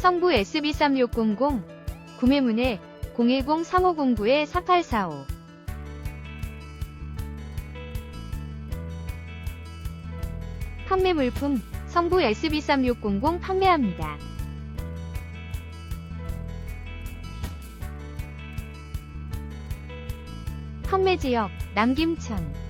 성부 SB3600 구매문의 010-3509-4845 판매 물품 성부 SB3600 판매합니다. 판매 지역 남김천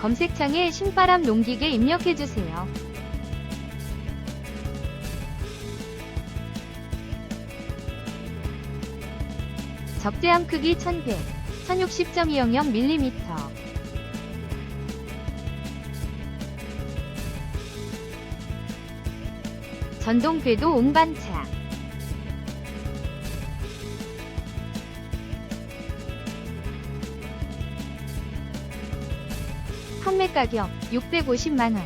검색창에 신바람 농기계 입력해주세요. 적재함 크기 1100, 1060.200mm 전동 궤도 운반차 판매 가격 650만원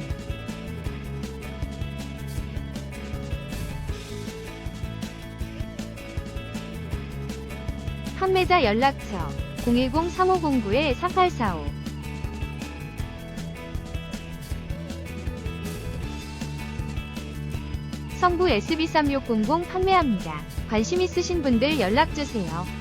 판매자 연락처 010-3509-4845 성부 SB3600 판매합니다. 관심 있으신 분들 연락주세요.